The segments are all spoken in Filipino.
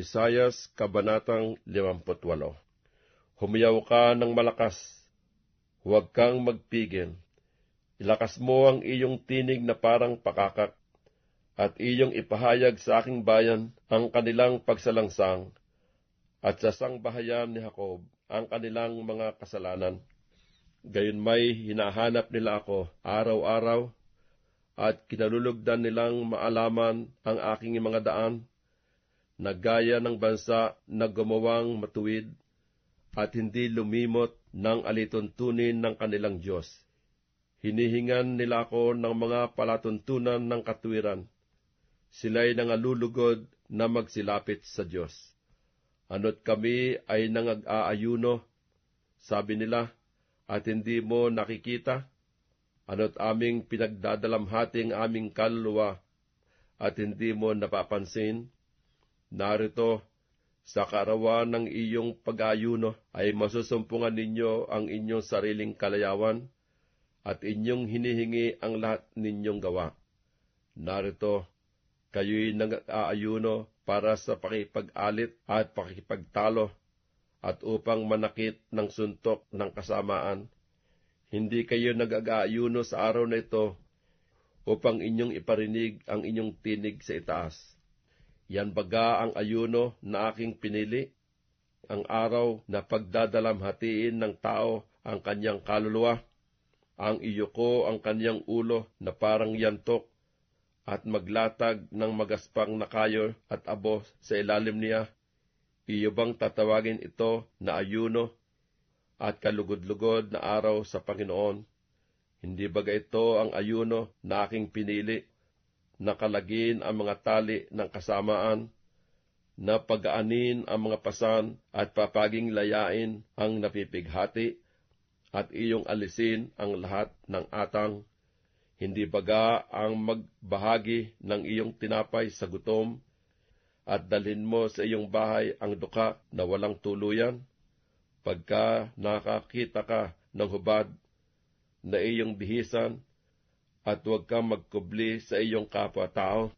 Isayas Kabanatang 58 Humiyaw ka ng malakas, huwag kang magpigil. Ilakas mo ang iyong tinig na parang pakakak, at iyong ipahayag sa aking bayan ang kanilang pagsalangsang, at sa sangbahayan ni Jacob ang kanilang mga kasalanan. Gayon may hinahanap nila ako araw-araw, at kinalulugdan nilang maalaman ang aking mga daan, na gaya ng bansa na gumawang matuwid, at hindi lumimot ng alituntunin ng kanilang Diyos. Hinihingan nila ako ng mga palatuntunan ng katwiran. Sila'y nangalulugod na magsilapit sa Diyos. Ano't kami ay nangag-aayuno, sabi nila, at hindi mo nakikita? Ano't aming pinagdadalamhating aming kaluluwa, at hindi mo napapansin? Narito, sa karawan ng iyong pag-ayuno ay masusumpungan ninyo ang inyong sariling kalayawan at inyong hinihingi ang lahat ninyong gawa. Narito, kayo'y nag-aayuno para sa pakipag-alit at pakipagtalo at upang manakit ng suntok ng kasamaan. Hindi kayo nag-aayuno sa araw na ito upang inyong iparinig ang inyong tinig sa itaas. Yan baga ang ayuno na aking pinili, ang araw na pagdadalamhatiin ng tao ang kanyang kaluluwa, ang iyo ko ang kanyang ulo na parang yantok, at maglatag ng magaspang na kayo at abo sa ilalim niya. Iyo bang tatawagin ito na ayuno at kalugod-lugod na araw sa Panginoon? Hindi baga ito ang ayuno na aking pinili? Nakalagin ang mga tali ng kasamaan, na pagaanin ang mga pasan at papaging layain ang napipighati, at iyong alisin ang lahat ng atang, hindi baga ang magbahagi ng iyong tinapay sa gutom, at dalhin mo sa iyong bahay ang duka na walang tuluyan, pagka nakakita ka ng hubad na iyong bihisan at huwag kang magkubli sa iyong kapwa-tao.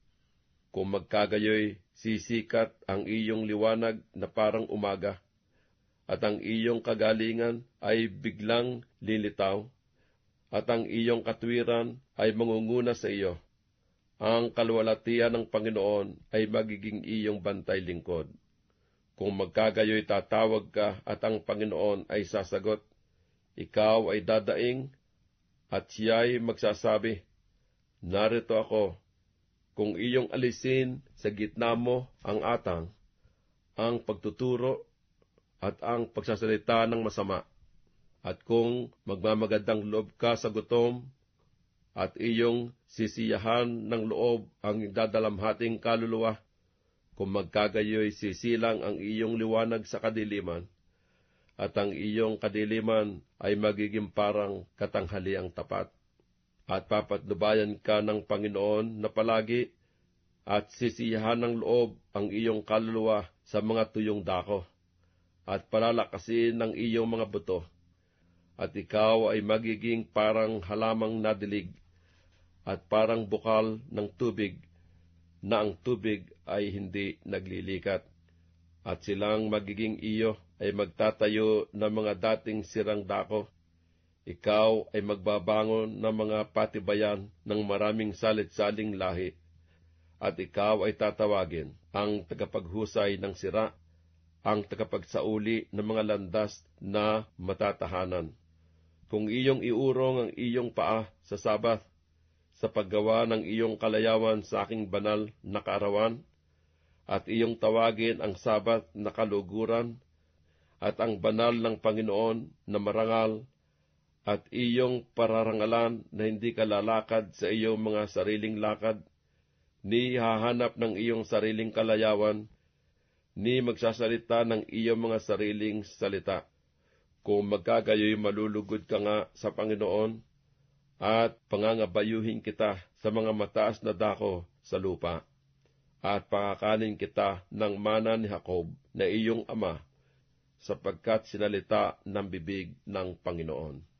Kung magkagayoy, sisikat ang iyong liwanag na parang umaga, at ang iyong kagalingan ay biglang lilitaw, at ang iyong katwiran ay mangunguna sa iyo. Ang kalwalatian ng Panginoon ay magiging iyong bantay lingkod. Kung magkagayoy tatawag ka at ang Panginoon ay sasagot, ikaw ay dadaing at siya'y magsasabi, Narito ako, kung iyong alisin sa gitna mo ang atang, ang pagtuturo at ang pagsasalita ng masama, at kung magmamagandang loob ka sa gutom, at iyong sisiyahan ng loob ang dadalamhating kaluluwa, kung magkagayoy sisilang ang iyong liwanag sa kadiliman, at ang iyong kadiliman ay magiging parang katanghaliang tapat. At papatnubayan ka ng Panginoon na palagi at sisiyahan ng loob ang iyong kaluluwa sa mga tuyong dako at palalakasin ng iyong mga buto. At ikaw ay magiging parang halamang nadilig at parang bukal ng tubig na ang tubig ay hindi naglilikat. At silang magiging iyo ay magtatayo ng mga dating sirang dako. Ikaw ay magbabangon ng mga patibayan ng maraming salit-saling lahi. At ikaw ay tatawagin ang tagapaghusay ng sira, ang tagapagsauli ng mga landas na matatahanan. Kung iyong iurong ang iyong paa sa sabat, sa paggawa ng iyong kalayawan sa aking banal na kaarawan, at iyong tawagin ang sabat na kaluguran, at ang banal ng Panginoon na marangal at iyong pararangalan na hindi ka lalakad sa iyong mga sariling lakad, ni hahanap ng iyong sariling kalayawan, ni magsasalita ng iyong mga sariling salita. Kung magkagayoy malulugod ka nga sa Panginoon, at pangangabayuhin kita sa mga mataas na dako sa lupa, at pakakanin kita ng mana ni Jacob na iyong ama sapagkat sinalita ng bibig ng Panginoon.